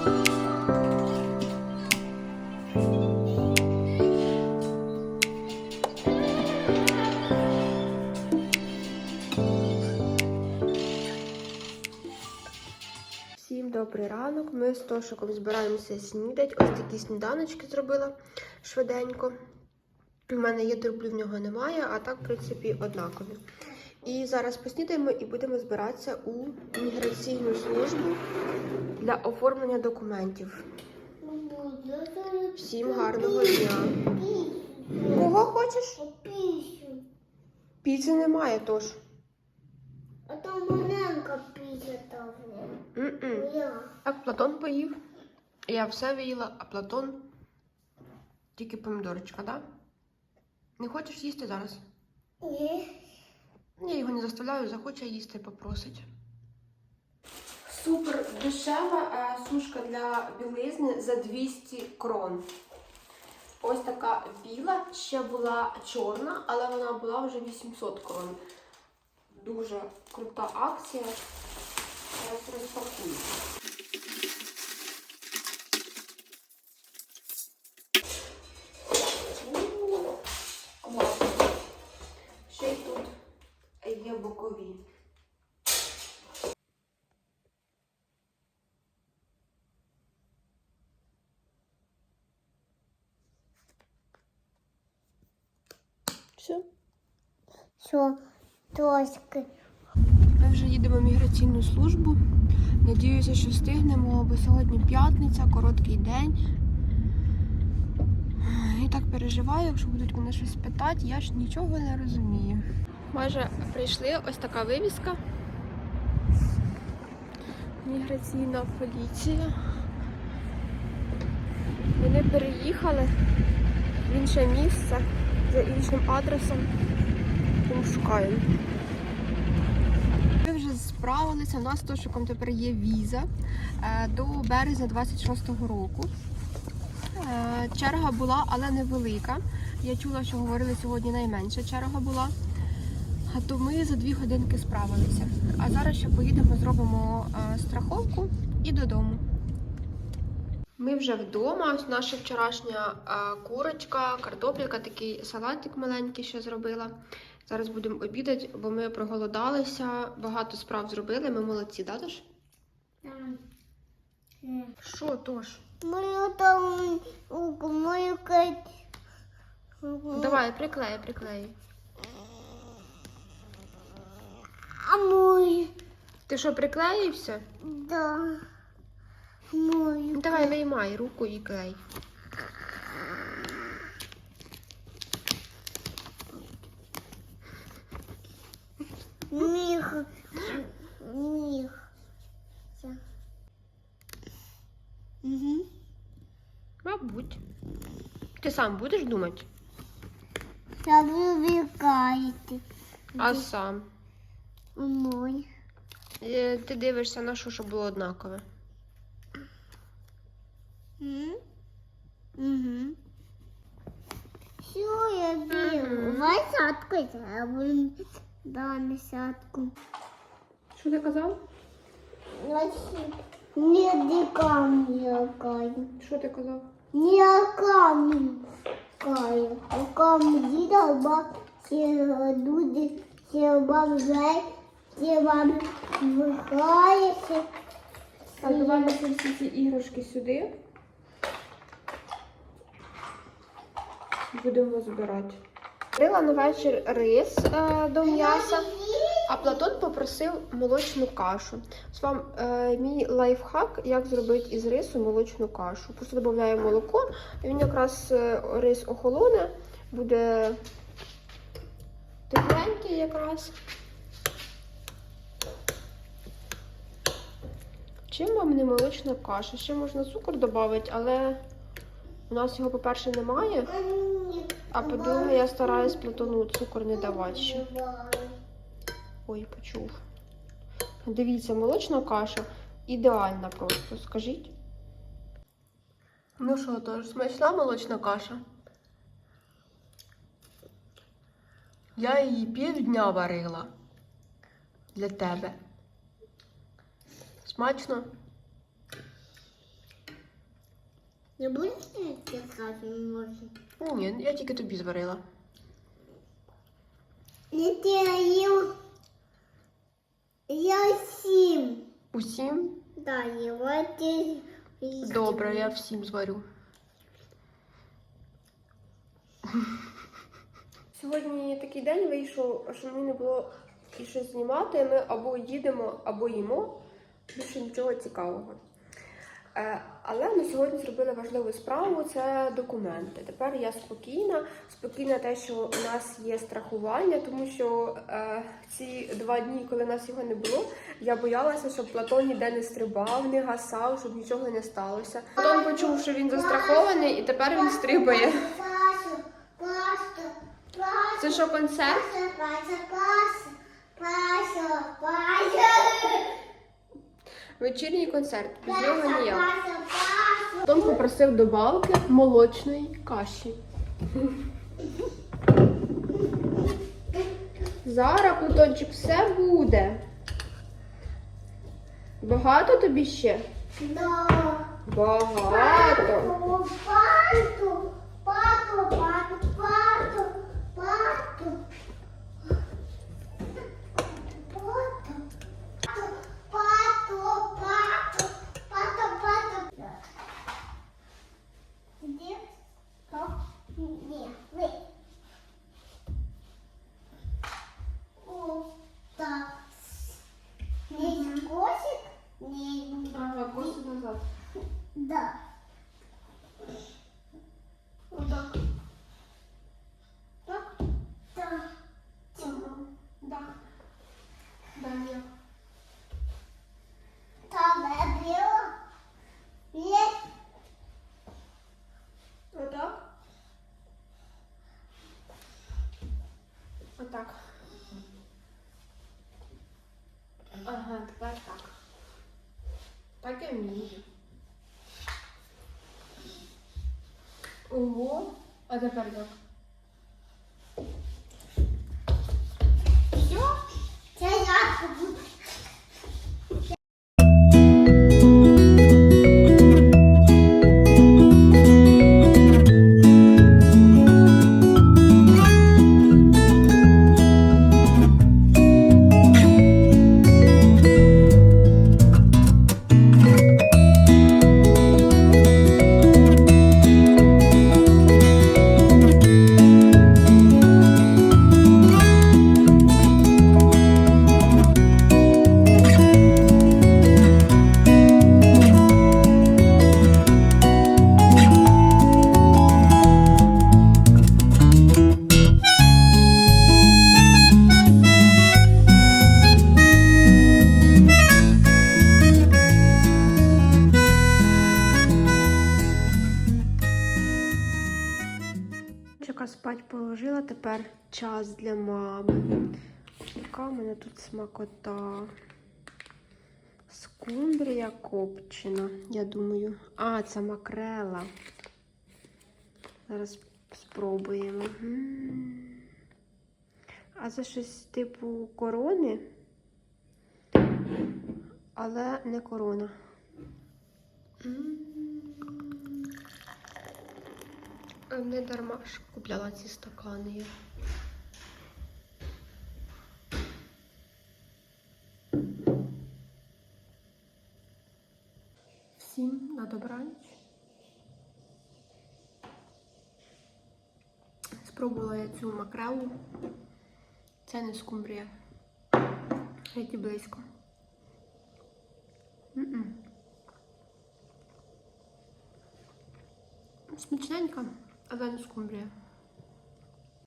Всім добрий ранок. Ми з Тошиком збираємося снідати. Ось такі сніданочки зробила швиденько. У мене є дроблю, в нього немає, а так, в принципі, однакові. І зараз поснідаємо і будемо збиратися у міграційну службу для оформлення документів. Всім гарного дня. Кого хочеш? Пісню. Піци немає, тож. А там маленька пісню там. Так, Платон поїв. Я все виїла, а Платон тільки помідорочка, так? Не хочеш їсти зараз? Ні. Я його не заставляю, захоче їсти, попросить. Супер дешева е, сушка для білизни за 200 крон. Ось така біла, ще була чорна, але вона була вже 800 крон. Дуже крута акція. Зараз розпакую. Все. Що? Трошки. Ми вже їдемо в міграційну службу. Надіюся, що встигнемо, бо сьогодні п'ятниця, короткий день. І так переживаю, якщо будуть мене щось питати, я ж нічого не розумію. Майже прийшли ось така вивіска. Міграційна поліція. Вони переїхали в інше місце за іншим адресом. Тому шукаємо. Ми вже справилися. У нас Тошиком тепер є віза е, до березня 26-го року. Е, Черга була, але невелика. Я чула, що говорили сьогодні найменша черга була. А то ми за дві годинки справилися. А зараз ще поїдемо, зробимо е, страховку і додому. Ми вже вдома. Ось наша вчорашня курочка, картопелька, такий салатик маленький ще зробила. Зараз будемо обідати, бо ми проголодалися, багато справ зробили. Ми молодці, да, Тош? Що, Тош? Мою там мою кать. Давай, приклеї, приклеї. А мой. Ти що, приклеївся? Да. Мой. Ну, Давай виймай руку і клей. Міх. Міх. Угу. Мабуть. Ти сам будеш думати? Та ви вікаєте. А сам. Мой. Е, Ти дивишся на що, щоб було однакове. Угу. Все, я Мгм. Бігу. Зробимо. Да, на. Що ти казав? Не дикам якаю. Що ти казав? Не камінь каю. Камінь діда, всі люди, всі бабжай, всі баб вихається. Так, давай ми всі ці іграшки сюди. Будемо збирати. Рила на вечір рис е, до м'яса, а Платон попросив молочну кашу. З вам е, мій лайфхак, як зробити із рису молочну кашу. Просто додаємо молоко, і він якраз е, рис охолоне, буде тепленький якраз. Чим вам не молочна каша? Ще можна цукор додати, але у нас його, по-перше, немає. А по-друге, я стараюсь Платону цукор не давати ще. Ой, почув. Дивіться, молочна каша ідеальна просто, скажіть. Ну що, тож, смачна молочна каша? Я її півдня варила для тебе. Смачно? Не будеш ти кафе може? Ні, я тільки тобі зварила. Не ти їв. Я сім. Усім? Да, його ти. Добре, я всім зварю. Сьогодні такий день вийшов, що мені не було і щось знімати. Ми або їдемо, або їмо. Більше нічого цікавого. Е, Але ми сьогодні зробили важливу справу це документи. Тепер я спокійна. Спокійна те, що у нас є страхування, тому що е, ці два дні, коли нас його не було, я боялася, щоб Платон ніде не стрибав, не гасав, щоб нічого не сталося. Платон почув, що він застрахований, і тепер він стрибає. Це що концерт? Вечірній концерт. Без нього ніяк. Том попросив добавки молочної каші. Зараз, Плутончик, все буде. Багато тобі ще? Да. Багато. Пату, пату, пату, Да. Отак. Так. Так. Ага. Да. Далі. Там было. Есть. Отак. Отак. Ага, тепер так. Вмію. Ого, а тепер як? Все? Я буду. Спать положила, тепер час для мами. Яка в мене тут смакота. Скумбрія копчена, я думаю. А, це макрела. Зараз спробуємо. А це щось типу корони, але не корона. М. Не дарма ж купляла ці стакани. Всім на добраніч. Спробувала я цю макрелу. Це не скумбрія. Геть близько. М-м. Смачненька, але не скумбрія.